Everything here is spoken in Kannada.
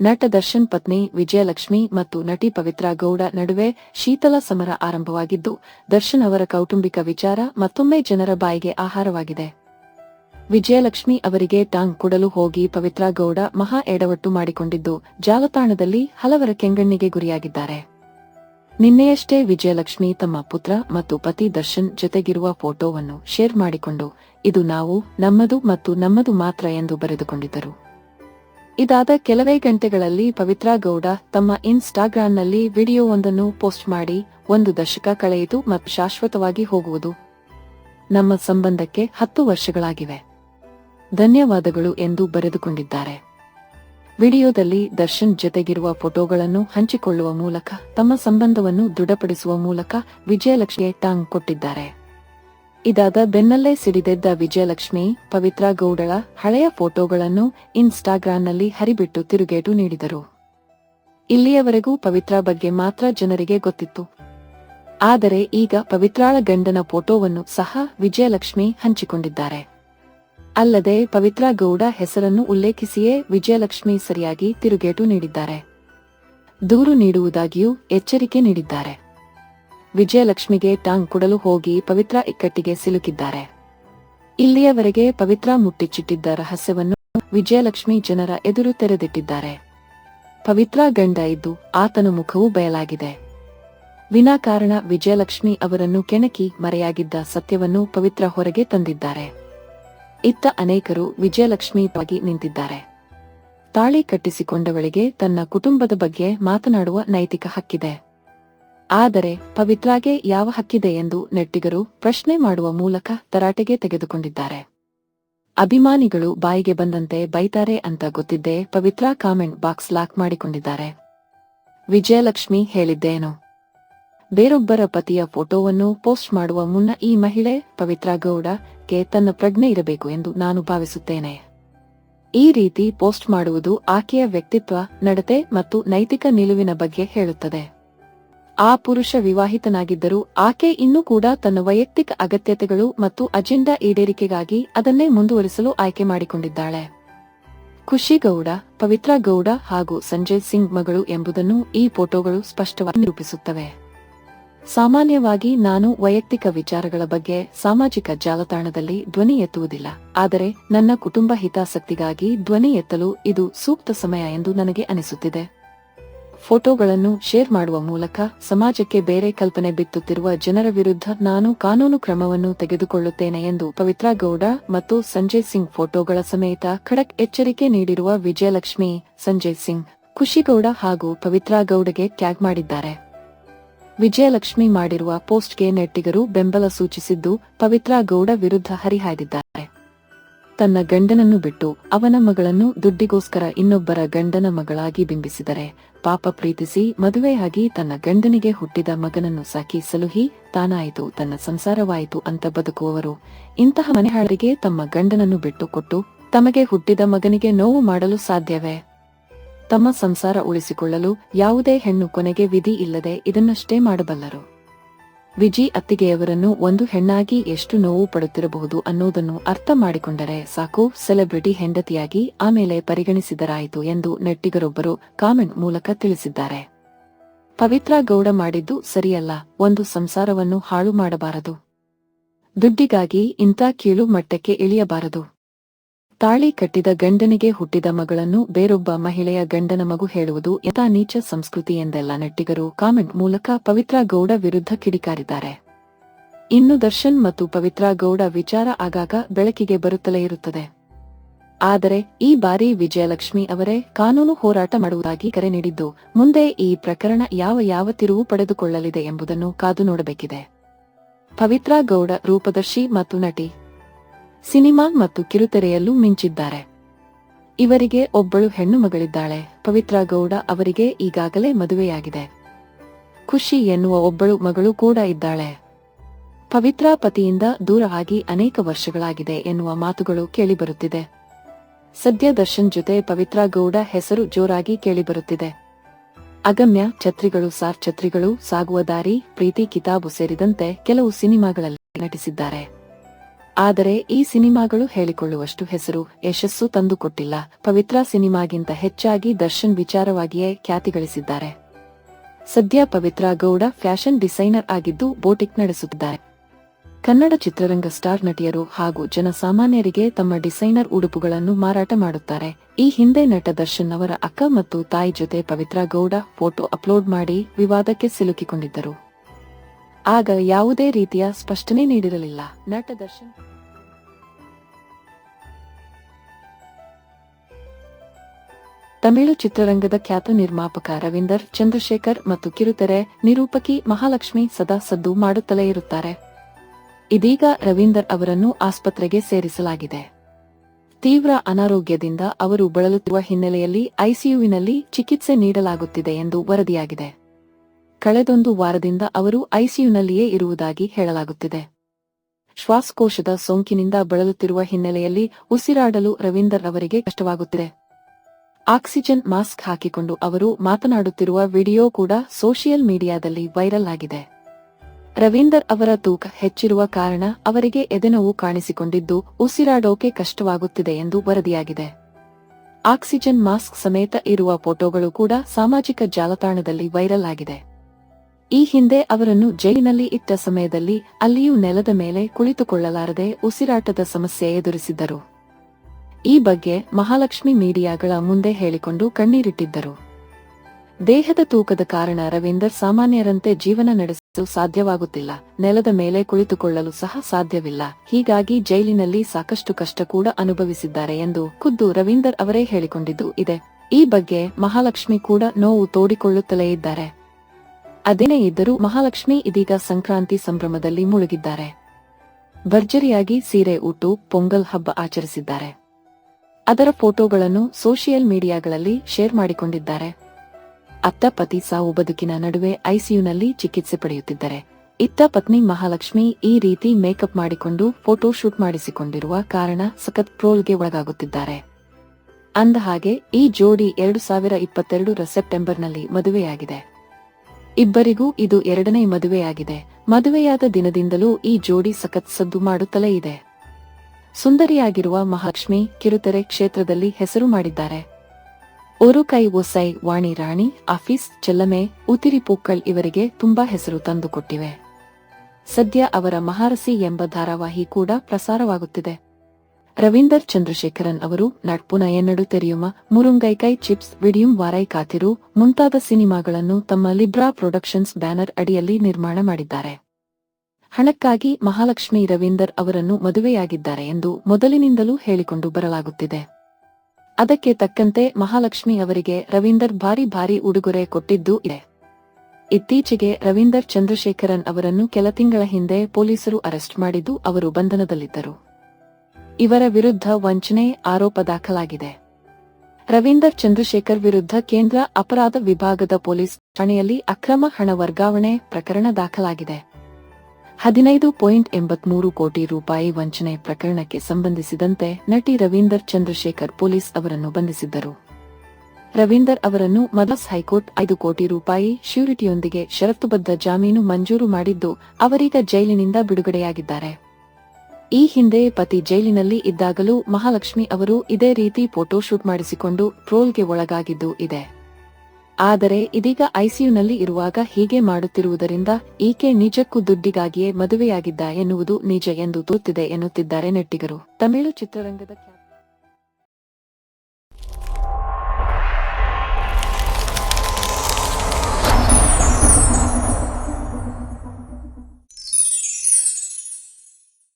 ನಟ ದರ್ಶನ್ ಪತ್ನಿ ವಿಜಯಲಕ್ಷ್ಮಿ ಮತ್ತು ನಟಿ ಪವಿತ್ರಾ ಗೌಡ ನಡುವೆ ಶೀತಲ ಸಮರ ಆರಂಭವಾಗಿದ್ದು, ದರ್ಶನ್ ಅವರ ಕೌಟುಂಬಿಕ ವಿಚಾರ ಮತ್ತೊಮ್ಮೆ ಜನರ ಬಾಯಿಗೆ ಆಹಾರವಾಗಿದೆ. ವಿಜಯಲಕ್ಷ್ಮಿ ಅವರಿಗೆ ಟಾಂಗ್ ಕೊಡಲು ಹೋಗಿ ಪವಿತ್ರಾ ಗೌಡ ಮಹಾ ಎಡವಟ್ಟು ಮಾಡಿಕೊಂಡಿದ್ದು, ಜಾಲತಾಣದಲ್ಲಿ ಹಲವರ ಕೆಂಗಣ್ಣಿಗೆ ಗುರಿಯಾಗಿದ್ದಾರೆ. ನಿನ್ನೆಯಷ್ಟೇ ವಿಜಯಲಕ್ಷ್ಮಿ ತಮ್ಮ ಪುತ್ರ ಮತ್ತು ಪತಿ ದರ್ಶನ್ ಜೊತೆಗಿರುವ ಫೋಟೋವನ್ನು ಶೇರ್ ಮಾಡಿಕೊಂಡು, ಇದು ನಾವು, ನಮ್ಮದು ಮತ್ತು ನಮ್ಮದು ಮಾತ್ರ ಎಂದು ಬರೆದುಕೊಂಡಿದ್ದರು. ಇದಾದ ಕೆಲವೇ ಗಂಟೆಗಳಲ್ಲಿ ಪವಿತ್ರ ಗೌಡ ತಮ್ಮ ಇನ್ಸ್ಟಾಗ್ರಾಂನಲ್ಲಿ ವಿಡಿಯೋವೊಂದನ್ನು ಪೋಸ್ಟ್ ಮಾಡಿ ಒಂದು ದಶಕ ಕಳೆಯಿತು ಮತ್ತು ಶಾಶ್ವತವಾಗಿ ಹೋಗುವುದು. ನಮ್ಮ ಸಂಬಂಧಕ್ಕೆ ಹತ್ತು ವರ್ಷಗಳಾಗಿವೆ. ಧನ್ಯವಾದಗಳು ಎಂದು ಬರೆದುಕೊಂಡಿದ್ದಾರೆ. ವಿಡಿಯೋದಲ್ಲಿ ದರ್ಶನ್ ಜೊತೆಗಿರುವ ಫೋಟೋಗಳನ್ನು ಹಂಚಿಕೊಳ್ಳುವ ಮೂಲಕ ತಮ್ಮ ಸಂಬಂಧವನ್ನು ದೃಢಪಡಿಸುವ ಮೂಲಕ ವಿಜಯಲಕ್ಷ್ಮಿಗೆ ಟಾಂಗ್ ಕೊಟ್ಟಿದ್ದಾರೆ. ಇದಾದ ಬೆನ್ನಲ್ಲೇ ಸಿಡಿದೆದ್ದ ವಿಜಯಲಕ್ಷ್ಮಿ, ಪವಿತ್ರ ಗೌಡಳ ಹಳೆಯ ಫೋಟೋಗಳನ್ನು ಇನ್ಸ್ಟಾಗ್ರಾಂನಲ್ಲಿ ಹರಿಬಿಟ್ಟು ತಿರುಗೇಟು ನೀಡಿದರು. ಇಲ್ಲಿಯವರೆಗೂ ಪವಿತ್ರ ಬಗ್ಗೆ ಮಾತ್ರ ಜನರಿಗೆ ಗೊತ್ತಿತ್ತು. ಆದರೆ ಈಗ ಪವಿತ್ರಾಳ ಗಂಡನ ಫೋಟೋವನ್ನು ಸಹ ವಿಜಯಲಕ್ಷ್ಮಿ ಹಂಚಿಕೊಂಡಿದ್ದಾರೆ. ಅಲ್ಲದೆ ಪವಿತ್ರ ಗೌಡ ಹೆಸರನ್ನು ಉಲ್ಲೇಖಿಸಿಯೇ ವಿಜಯಲಕ್ಷ್ಮಿ ಸರಿಯಾಗಿ ತಿರುಗೇಟು ನೀಡಿದ್ದಾರೆ. ದೂರು ನೀಡುವುದಾಗಿಯೂ ಎಚ್ಚರಿಕೆ ನೀಡಿದ್ದಾರೆ. ವಿಜಯಲಕ್ಷ್ಮಿಗೆ ಟಾಂಗ್ ಕೊಡಲು ಹೋಗಿ ಪವಿತ್ರ ಇಕ್ಕಟ್ಟಿಗೆ ಸಿಲುಕಿದ್ದಾರೆ. ಇಲ್ಲಿಯವರೆಗೆ ಪವಿತ್ರ ಮುಟ್ಟಿಚ್ಚಿಟ್ಟಿದ್ದ ರಹಸ್ಯವನ್ನು ವಿಜಯಲಕ್ಷ್ಮಿ ಜನರ ಎದುರು ತೆರೆದಿಟ್ಟಿದ್ದಾರೆ. ಪವಿತ್ರ ಗಂಡ ಇದ್ದು ಆತನ ಮುಖವೂ ಬಯಲಾಗಿದೆ. ವಿನಾಕಾರಣ ವಿಜಯಲಕ್ಷ್ಮಿ ಅವರನ್ನು ಕೆಣಕಿ ಮರೆಯಾಗಿದ್ದ ಸತ್ಯವನ್ನು ಪವಿತ್ರ ಹೊರಗೆ ತಂದಿದ್ದಾರೆ. ಇತ್ತ ಅನೇಕರು ವಿಜಯಲಕ್ಷ್ಮಿ ಬಾಗಿ ನಿಂತಿದ್ದಾರೆ. ತಾಳಿ ಕಟ್ಟಿಸಿಕೊಂಡವಳಿಗೆ ತನ್ನ ಕುಟುಂಬದ ಬಗ್ಗೆ ಮಾತನಾಡುವ ನೈತಿಕ ಹಕ್ಕಿದೆ. ಆದರೆ ಪವಿತ್ರಾಗೆ ಯಾವ ಹಕ್ಕಿದೆ ಎಂದು ನೆಟ್ಟಿಗರು ಪ್ರಶ್ನೆ ಮಾಡುವ ಮೂಲಕ ತರಾಟೆಗೆ ತೆಗೆದುಕೊಂಡಿದ್ದಾರೆ. ಅಭಿಮಾನಿಗಳು ಬಾಯಿಗೆ ಬಂದಂತೆ ಬೈತಾರೆ ಅಂತ ಗೊತ್ತಿದ್ದೇ ಪವಿತ್ರಾ ಕಾಮೆಂಟ್ ಬಾಕ್ಸ್ ಲಾಕ್ ಮಾಡಿಕೊಂಡಿದ್ದಾರೆ. ವಿಜಯಲಕ್ಷ್ಮಿ ಹೇಳಿದ್ದೇನು? ಬೇರೊಬ್ಬರ ಪತಿಯ ಫೋಟೋವನ್ನು ಪೋಸ್ಟ್ ಮಾಡುವ ಮುನ್ನ ಈ ಮಹಿಳೆ ಪವಿತ್ರಾ ಗೌಡಗೆ ತನ್ನ ಪ್ರಜ್ಞೆ ಇರಬೇಕು ಎಂದು ನಾನು ಭಾವಿಸುತ್ತೇನೆ. ಈ ರೀತಿ ಪೋಸ್ಟ್ ಮಾಡುವುದು ಆಕೆಯ ವ್ಯಕ್ತಿತ್ವ, ನಡತೆ ಮತ್ತು ನೈತಿಕ ನಿಲುವಿನ ಬಗ್ಗೆ ಹೇಳುತ್ತದೆ. ಆ ಪುರುಷ ವಿವಾಹಿತನಾಗಿದ್ದರೂ ಆಕೆ ಇನ್ನೂ ಕೂಡ ತನ್ನ ವೈಯಕ್ತಿಕ ಅಗತ್ಯತೆಗಳು ಮತ್ತು ಅಜೆಂಡಾ ಈಡೇರಿಕೆಗಾಗಿ ಅದನ್ನೇ ಮುಂದುವರಿಸಲು ಆಯ್ಕೆ ಮಾಡಿಕೊಂಡಿದ್ದಾಳೆ. ಖುಷಿ ಗೌಡ ಪವಿತ್ರ ಗೌಡ ಹಾಗೂ ಸಂಜಯ್ ಸಿಂಗ್ ಮಗಳು ಎಂಬುದನ್ನು ಈ ಫೋಟೋಗಳು ಸ್ಪಷ್ಟವಾಗಿ ನಿರೂಪಿಸುತ್ತವೆ. ಸಾಮಾನ್ಯವಾಗಿ ನಾನು ವೈಯಕ್ತಿಕ ವಿಚಾರಗಳ ಬಗ್ಗೆ ಸಾಮಾಜಿಕ ಜಾಲತಾಣದಲ್ಲಿ ಧ್ವನಿ ಎತ್ತುವುದಿಲ್ಲ, ಆದರೆ ನನ್ನ ಕುಟುಂಬ ಹಿತಾಸಕ್ತಿಗಾಗಿ ಧ್ವನಿ ಎತ್ತಲು ಇದು ಸೂಕ್ತ ಸಮಯ ಎಂದು ನನಗೆ ಅನಿಸುತ್ತಿದೆ. ಫೋಟೋಗಳನ್ನು ಶೇರ್ ಮಾಡುವ ಮೂಲಕ ಸಮಾಜಕ್ಕೆ ಬೇರೆ ಕಲ್ಪನೆ ಬಿತ್ತುತ್ತಿರುವ ಜನರ ವಿರುದ್ಧ ನಾನು ಕಾನೂನು ಕ್ರಮವನ್ನು ತೆಗೆದುಕೊಳ್ಳುತ್ತೇನೆ ಎಂದು ಪವಿತ್ರಾ ಗೌಡ ಮತ್ತು ಸಂಜಯ್ ಸಿಂಗ್ ಫೋಟೋಗಳ ಸಮೇತ ಖಡಕ್ ಎಚ್ಚರಿಕೆ ನೀಡಿರುವ ವಿಜಯಲಕ್ಷ್ಮಿ, ಸಂಜಯ್ ಸಿಂಗ್, ಖುಷಿಗೌಡ ಹಾಗೂ ಪವಿತ್ರಾ ಗೌಡಗೆ ಟ್ಯಾಗ್ ಮಾಡಿದ್ದಾರೆ. ವಿಜಯಲಕ್ಷ್ಮಿ ಮಾಡಿರುವ ಪೋಸ್ಟ್ಗೆ ನೆಟ್ಟಿಗರು ಬೆಂಬಲ ಸೂಚಿಸಿದ್ದು ಪವಿತ್ರಾ ಗೌಡ ವಿರುದ್ಧ ಹರಿಹಾಯ್ದಿದ್ದಾರೆ. ತನ್ನ ಗಂಡನನ್ನು ಬಿಟ್ಟು ಅವನ ಮಗಳನ್ನು ದುಡ್ಡಿಗೋಸ್ಕರ ಇನ್ನೊಬ್ಬರ ಗಂಡನ ಮಗಳಾಗಿ ಬಿಂಬಿಸಿದರೆ, ಪಾಪ ಪ್ರೀತಿಸಿ ಮದುವೆಯಾಗಿ ತನ್ನ ಗಂಡನಿಗೆ ಹುಟ್ಟಿದ ಮಗನನ್ನು ಸಾಕಿ ಸಲುಹಿ ತಾನಾಯಿತು, ತನ್ನ ಸಂಸಾರವಾಯಿತು ಅಂತ ಬದುಕುವವರು. ಇಂತಹ ಮನೆಹಾಳರಿಗೆ ತಮ್ಮ ಗಂಡನನ್ನು ಬಿಟ್ಟುಕೊಟ್ಟು ತಮಗೆ ಹುಟ್ಟಿದ ಮಗನಿಗೆ ನೋವು ಮಾಡಲು ಸಾಧ್ಯವೇ? ತಮ್ಮ ಸಂಸಾರ ಉಳಿಸಿಕೊಳ್ಳಲು ಯಾವುದೇ ಹೆಣ್ಣು ಕೊನೆಗೆ ವಿಧಿ ಇಲ್ಲದೆ ಇದನ್ನಷ್ಟೇ ಮಾಡಬಲ್ಲರು. ವಿಜಿ ಅತ್ತಿಗೆಯವರನ್ನು ಒಂದು ಹೆಣ್ಣಾಗಿ ಎಷ್ಟು ನೋವು ಪಡುತ್ತಿರಬಹುದು ಅನ್ನೋದನ್ನು ಅರ್ಥ ಮಾಡಿಕೊಂಡರೆ ಸಾಕು, ಸೆಲೆಬ್ರಿಟಿ ಹೆಂಡತಿಯಾಗಿ ಆಮೇಲೆ ಪರಿಗಣಿಸಿದರಾಯಿತು ಎಂದು ನೆಟ್ಟಿಗರೊಬ್ಬರು ಕಾಮೆಂಟ್ ಮೂಲಕ ತಿಳಿಸಿದ್ದಾರೆ. ಪವಿತ್ರ ಗೌಡ ಮಾಡಿದ್ದು ಸರಿಯಲ್ಲ, ಒಂದು ಸಂಸಾರವನ್ನು ಹಾಳು ಮಾಡಬಾರದು. ದುಡ್ಡಿಗಾಗಿ ಇಂಥ ಕೀಳು ಮಟ್ಟಕ್ಕೆ ಇಳಿಯಬಾರದು. ತಾಳಿ ಕಟ್ಟಿದ ಗಂಡನಿಗೆ ಹುಟ್ಟಿದ ಮಗಳನ್ನು ಬೇರೊಬ್ಬ ಮಹಿಳೆಯ ಗಂಡನ ಮಗು ಹೇಳುವುದು ಯಥಾ ನೀಚ ಸಂಸ್ಕೃತಿ ಎಂದೆಲ್ಲ ನೆಟ್ಟಿಗರು ಕಾಮೆಂಟ್ ಮೂಲಕ ಪವಿತ್ರ ಗೌಡ ವಿರುದ್ಧ ಕಿಡಿಕಾರಿದ್ದಾರೆ. ಇನ್ನು ದರ್ಶನ್ ಮತ್ತು ಪವಿತ್ರ ಗೌಡ ವಿಚಾರ ಆಗಾಗ ಬೆಳಕಿಗೆ ಬರುತ್ತಲೇ ಇರುತ್ತದೆ. ಆದರೆ ಈ ಬಾರಿ ವಿಜಯಲಕ್ಷ್ಮಿ ಅವರೇ ಕಾನೂನು ಹೋರಾಟ ಮಾಡುವುದಾಗಿ ಕರೆ ನೀಡಿದ್ದು, ಮುಂದೆ ಈ ಪ್ರಕರಣ ಯಾವ ಯಾವ ತಿರುವು ಪಡೆದುಕೊಳ್ಳಲಿದೆ ಎಂಬುದನ್ನು ಕಾದು ನೋಡಬೇಕಿದೆ. ಪವಿತ್ರ ಗೌಡ, ರೂಪದರ್ಶಿ ಮತ್ತು ನಟಿ ಸಿನಿಮಾ ಮತ್ತು ಕಿರುತೆರೆಯಲ್ಲೂ ಮಿಂಚಿದ್ದಾರೆ. ಇವರಿಗೆ ಒಬ್ಬಳು ಹೆಣ್ಣು ಮಗಳಿದ್ದಾಳೆ. ಪವಿತ್ರ ಗೌಡ ಅವರಿಗೆ ಈಗಾಗಲೇ ಮದುವೆಯಾಗಿದೆ. ಖುಷಿ ಎನ್ನುವ ಒಬ್ಬಳು ಮಗಳು ಕೂಡ ಇದ್ದಾಳೆ. ಪವಿತ್ರ ಪತಿಯಿಂದ ದೂರವಾಗಿ ಅನೇಕ ವರ್ಷಗಳಾಗಿದೆ ಎನ್ನುವ ಮಾತುಗಳು ಕೇಳಿಬರುತ್ತಿದೆ. ಸದ್ಯ ದರ್ಶನ್ ಜೊತೆ ಪವಿತ್ರ ಗೌಡ ಹೆಸರು ಜೋರಾಗಿ ಕೇಳಿಬರುತ್ತಿದೆ. ಅಗಮ್ಯ ಛತ್ರಿಗಳು ಸಾರ್ ಛತ್ರಿಗಳು ಸಾಗುವ ದಾರಿ, ಪ್ರೀತಿ ಕಿತಾಬು ಸೇರಿದಂತೆ ಕೆಲವು ಸಿನಿಮಾಗಳಲ್ಲಿ ನಟಿಸಿದ್ದಾರೆ. ಆದರೆ ಈ ಸಿನಿಮಾಗಳು ಹೇಳಿಕೊಳ್ಳುವಷ್ಟು ಹೆಸರು, ಯಶಸ್ಸು ತಂದುಕೊಟ್ಟಿಲ್ಲ. ಪವಿತ್ರ ಸಿನಿಮಾಗಿಂತ ಹೆಚ್ಚಾಗಿ ದರ್ಶನ್ ವಿಚಾರವಾಗಿಯೇ ಖ್ಯಾತಿ ಗಳಿಸಿದ್ದಾರೆ ಸದ್ಯ ಪವಿತ್ರ ಗೌಡ ಫ್ಯಾಷನ್ ಡಿಸೈನರ್ ಆಗಿದ್ದು ಬೋಟಿಕ್ ನಡೆಸುತ್ತಿದ್ದಾರೆ. ಕನ್ನಡ ಚಿತ್ರರಂಗ ಸ್ಟಾರ್ ನಟಿಯರು ಹಾಗೂ ಜನಸಾಮಾನ್ಯರಿಗೆ ತಮ್ಮ ಡಿಸೈನರ್ ಉಡುಪುಗಳನ್ನು ಮಾರಾಟ ಮಾಡುತ್ತಾರೆ. ಈ ಹಿಂದೆ ನಟ ದರ್ಶನ್ ಅವರ ಅಕ್ಕ ಮತ್ತು ತಾಯಿ ಜೊತೆ ಪವಿತ್ರ ಗೌಡ ಫೋಟೋ ಅಪ್ಲೋಡ್ ಮಾಡಿ ವಿವಾದಕ್ಕೆ ಸಿಲುಕಿಕೊಂಡಿದ್ದರು. ಆಗ ಯಾವುದೇ ರೀತಿಯ ಸ್ಪಷ್ಟನೆ ನೀಡಿರಲಿಲ್ಲ. ನಟ ದರ್ಶನ್ ತಮಿಳು ಚಿತ್ರರಂಗದ ಖ್ಯಾತ ನಿರ್ಮಾಪಕ ರವೀಂದರ್, ಚಂದ್ರಶೇಖರ್ ಮತ್ತು ಕಿರುತೆರೆ ನಿರೂಪಕಿ ಮಹಾಲಕ್ಷ್ಮಿ ಸದಾ ಸದ್ದು ಮಾಡುತ್ತಲೇ ಇರುತ್ತಾರೆ. ಇದೀಗ ರವೀಂದರ್ ಅವರನ್ನು ಆಸ್ಪತ್ರೆಗೆ ಸೇರಿಸಲಾಗಿದೆ. ತೀವ್ರ ಅನಾರೋಗ್ಯದಿಂದ ಅವರು ಬಳಲುತ್ತಿರುವ ಹಿನ್ನೆಲೆಯಲ್ಲಿ ಐಸಿಯುವಿನಲ್ಲಿ ಚಿಕಿತ್ಸೆ ನೀಡಲಾಗುತ್ತಿದೆ ಎಂದು ವರದಿಯಾಗಿದೆ. ಕಳೆದೊಂದು ವಾರದಿಂದ ಅವರು ಐಸಿಯುನಲ್ಲಿಯೇ ಇರುವುದಾಗಿ ಹೇಳಲಾಗುತ್ತಿದೆ. ಶ್ವಾಸಕೋಶದ ಸೋಂಕಿನಿಂದ ಬಳಲುತ್ತಿರುವ ಹಿನ್ನೆಲೆಯಲ್ಲಿ ಉಸಿರಾಡಲು ರವೀಂದರ್ ಅವರಿಗೆ ಕಷ್ಟವಾಗುತ್ತಿದೆ. ಆಕ್ಸಿಜನ್ ಮಾಸ್ಕ್ ಹಾಕಿಕೊಂಡು ಅವರು ಮಾತನಾಡುತ್ತಿರುವ ವಿಡಿಯೋ ಕೂಡ ಸೋಷಿಯಲ್ ಮೀಡಿಯಾದಲ್ಲಿ ವೈರಲ್ ಆಗಿದೆ. ರವೀಂದರ್ ಅವರ ತೂಕ ಹೆಚ್ಚಿರುವ ಕಾರಣ ಅವರಿಗೆ ಎದೆನೋವು ಕಾಣಿಸಿಕೊಂಡಿದ್ದು ಉಸಿರಾಡೋಕೆ ಕಷ್ಟವಾಗುತ್ತಿದೆ ಎಂದು ವರದಿಯಾಗಿದೆ. ಆಕ್ಸಿಜನ್ ಮಾಸ್ಕ್ ಸಮೇತ ಇರುವ ಫೋಟೋಗಳು ಕೂಡ ಸಾಮಾಜಿಕ ಜಾಲತಾಣದಲ್ಲಿ ವೈರಲ್ ಆಗಿದೆ. ಈ ಹಿಂದೆ ಅವರನ್ನು ಜೈಲಿನಲ್ಲಿ ಇಟ್ಟ ಸಮಯದಲ್ಲಿ ಅಲ್ಲಿಯೂ ನೆಲದ ಮೇಲೆ ಕುಳಿತುಕೊಳ್ಳಲಾರದೆ ಉಸಿರಾಟದ ಸಮಸ್ಯೆ ಎದುರಿಸಿದ್ದರು. ಈ ಬಗ್ಗೆ ಮಹಾಲಕ್ಷ್ಮಿ ಮೀಡಿಯಾಗಳ ಮುಂದೆ ಹೇಳಿಕೊಂಡು ಕಣ್ಣೀರಿಟ್ಟಿದ್ದರು. ದೇಹದ ತೂಕದ ಕಾರಣ ರವೀಂದರ್ ಸಾಮಾನ್ಯರಂತೆ ಜೀವನ ನಡೆಸಲು ಸಾಧ್ಯವಾಗುತ್ತಿಲ್ಲ, ನೆಲದ ಮೇಲೆ ಕುಳಿತುಕೊಳ್ಳಲು ಸಹ ಸಾಧ್ಯವಿಲ್ಲ, ಹೀಗಾಗಿ ಜೈಲಿನಲ್ಲಿ ಸಾಕಷ್ಟು ಕಷ್ಟ ಕೂಡ ಅನುಭವಿಸಿದ್ದಾರೆ ಎಂದು ಖುದ್ದು ರವೀಂದರ್ ಅವರೇ ಹೇಳಿಕೊಂಡಿದ್ದು ಇದೆ. ಈ ಬಗ್ಗೆ ಮಹಾಲಕ್ಷ್ಮಿ ಕೂಡ ನೋವು ತೋಡಿಕೊಳ್ಳುತ್ತಲೇ ಇದ್ದಾರೆ. ಅದೇನೇ ಇದ್ದರೂ ಮಹಾಲಕ್ಷ್ಮಿ ಇದೀಗ ಸಂಕ್ರಾಂತಿ ಸಂಭ್ರಮದಲ್ಲಿ ಮುಳುಗಿದ್ದಾರೆ. ಭರ್ಜರಿಯಾಗಿ ಸೀರೆ ಉಟ್ಟು ಪೊಂಗಲ್ ಹಬ್ಬ ಆಚರಿಸಿದ್ದಾರೆ. ಅದರ ಫೋಟೋಗಳನ್ನು ಸೋಷಿಯಲ್ ಮೀಡಿಯಾಗಳಲ್ಲಿ ಶೇರ್ ಮಾಡಿಕೊಂಡಿದ್ದಾರೆ. ಅತ್ತ ಪತಿ ಸಾವು ಬದುಕಿನ ನಡುವೆ ಐಸಿಯುನಲ್ಲಿ ಚಿಕಿತ್ಸೆ ಪಡೆಯುತ್ತಿದ್ದಾರೆ. ಇತ್ತ ಪತ್ನಿ ಮಹಾಲಕ್ಷ್ಮಿ ಈ ರೀತಿ ಮೇಕಪ್ ಮಾಡಿಕೊಂಡು ಫೋಟೋ ಶೂಟ್ ಮಾಡಿಸಿಕೊಂಡಿರುವ ಕಾರಣ ಸಖತ್ ಟ್ರೋಲ್ಗೆ ಒಳಗಾಗುತ್ತಿದ್ದಾರೆ. ಅಂದಹಾಗೆ, ಈ ಜೋಡಿ ಎರಡು ಸಾವಿರ ಇಪ್ಪತ್ತೆರಡರ ಸೆಪ್ಟೆಂಬರ್ನಲ್ಲಿ ಮದುವೆಯಾಗಿದೆ. ಇಬ್ಬರಿಗೂ ಇದು ಎರಡನೇ ಮದುವೆಯಾಗಿದೆ. ಮದುವೆಯಾದ ದಿನದಿಂದಲೂ ಈ ಜೋಡಿ ಸಖತ್ ಸದ್ದು ಮಾಡುತ್ತಲೇ ಇದೆ. ಸುಂದರಿಯಾಗಿರುವ ಮಹಾಲಕ್ಷ್ಮಿ ಕಿರುತೆರೆ ಕ್ಷೇತ್ರದಲ್ಲಿ ಹೆಸರು ಮಾಡಿದ್ದಾರೆ. ಓರು ಕೈ ಒಸೈ ವಾಣಿ ರಾಣಿ, ಆಫೀಸ್ ಚೆಲ್ಲಮೆ, ಉತಿರಿ ಪೂಕ್ಕಳ್ ಇವರಿಗೆ ತುಂಬಾ ಹೆಸರು ತಂದುಕೊಟ್ಟಿವೆ. ಸದ್ಯ ಅವರ ಮಹಾರಸಿ ಎಂಬ ಧಾರಾವಾಹಿ ಕೂಡ ಪ್ರಸಾರವಾಗುತ್ತಿದೆ. ರವೀಂದರ್ ಚಂದ್ರಶೇಖರನ್ ಅವರು ನಡ್ಪುನ ಎನ್ನಡು ತೆರೆಯುಮ ಮುರುಂಗೈಕೈ ಚಿಪ್ಸ್, ವಿಡಿಯುಂ ವಾರೈ ಕಾತಿರು, ಮುಂತಾದ ಸಿನಿಮಾಗಳನ್ನು ತಮ್ಮ ಲಿಬ್ರಾ ಪ್ರೊಡಕ್ಷನ್ಸ್ ಬ್ಯಾನರ್ ಅಡಿಯಲ್ಲಿ ನಿರ್ಮಾಣ ಮಾಡಿದ್ದಾರೆ. ಹಣಕ್ಕಾಗಿ ಮಹಾಲಕ್ಷ್ಮಿ ರವೀಂದರ್ ಅವರನ್ನು ಮದುವೆಯಾಗಿದ್ದಾರೆ ಎಂದು ಮೊದಲಿನಿಂದಲೂ ಹೇಳಿಕೊಂಡು ಬರಲಾಗುತ್ತಿದೆ. ಅದಕ್ಕೆ ತಕ್ಕಂತೆ ಮಹಾಲಕ್ಷ್ಮಿ ಅವರಿಗೆ ರವೀಂದರ್ ಭಾರಿ ಭಾರಿ ಉಡುಗೊರೆ ಕೊಟ್ಟಿದ್ದೂ ಇದೆ. ಇತ್ತೀಚೆಗೆ ರವೀಂದರ್ ಚಂದ್ರಶೇಖರನ್ ಅವರನ್ನು ಕೆಲ ತಿಂಗಳ ಹಿಂದೆ ಪೊಲೀಸರು ಅರೆಸ್ಟ್ ಮಾಡಿದ್ದು ಅವರು ಬಂಧನದಲ್ಲಿದ್ದರು. ಇವರ ವಿರುದ್ಧ ವಂಚನೆ ಆರೋಪ ದಾಖಲಾಗಿದೆ. ರವೀಂದರ್ ಚಂದ್ರಶೇಖರ್ ವಿರುದ್ಧ ಕೇಂದ್ರ ಅಪರಾಧ ವಿಭಾಗದ ಪೊಲೀಸ್ ಠಾಣೆಯಲ್ಲಿ ಅಕ್ರಮ ಹಣ ವರ್ಗಾವಣೆ ಪ್ರಕರಣ ದಾಖಲಾಗಿದೆ. ಹದಿನೈದು ಪಾಯಿಂಟ್ ಎಂಬತ್ಮೂರು ಕೋಟಿ ರೂಪಾಯಿ ವಂಚನೆ ಪ್ರಕರಣಕ್ಕೆ ಸಂಬಂಧಿಸಿದಂತೆ ನಟಿ ರವೀಂದರ್ ಚಂದ್ರಶೇಖರ್ ಪೊಲೀಸ್ ಅವರನ್ನು ಬಂಧಿಸಿದ್ದರು. ರವೀಂದರ್ ಅವರನ್ನು ಮದ್ರಾಸ್ ಹೈಕೋರ್ಟ್ ಐದು ಕೋಟಿ ರೂಪಾಯಿ ಶ್ಯೂರಿಟಿಯೊಂದಿಗೆ ಷರತ್ತುಬದ್ಧ ಜಾಮೀನು ಮಂಜೂರು ಮಾಡಿದ್ದು, ಅವರೀಗ ಜೈಲಿನಿಂದ ಬಿಡುಗಡೆಯಾಗಿದ್ದಾರೆ. ಈ ಹಿಂದೆ ಪತಿ ಜೈಲಿನಲ್ಲಿ ಇದ್ದಾಗಲೂ ಮಹಾಲಕ್ಷ್ಮಿ ಅವರು ಇದೇ ರೀತಿ ಫೋಟೋ ಶೂಟ್ ಮಾಡಿಸಿಕೊಂಡು ಟ್ರೋಲ್ಗೆ ಒಳಗಾಗಿದ್ದು ಇದೆ. ಆದರೆ ಇದೀಗ ಐಸಿಯುನಲ್ಲಿ ಇರುವಾಗ ಹೀಗೆ ಮಾಡುತ್ತಿರುವುದರಿಂದ ಈಕೆ ನಿಜಕ್ಕೂ ದುಡ್ಡಿಗಾಗಿಯೇ ಮದುವೆಯಾಗಿದ್ದ ಎನ್ನುವುದು ನಿಜ ಎಂದು ತೋರ್ತಿದೆ ಎನ್ನುತ್ತಿದ್ದಾರೆ ನೆಟ್ಟಿಗರು. ತಮಿಳು ಚಿತ್ರರಂಗದ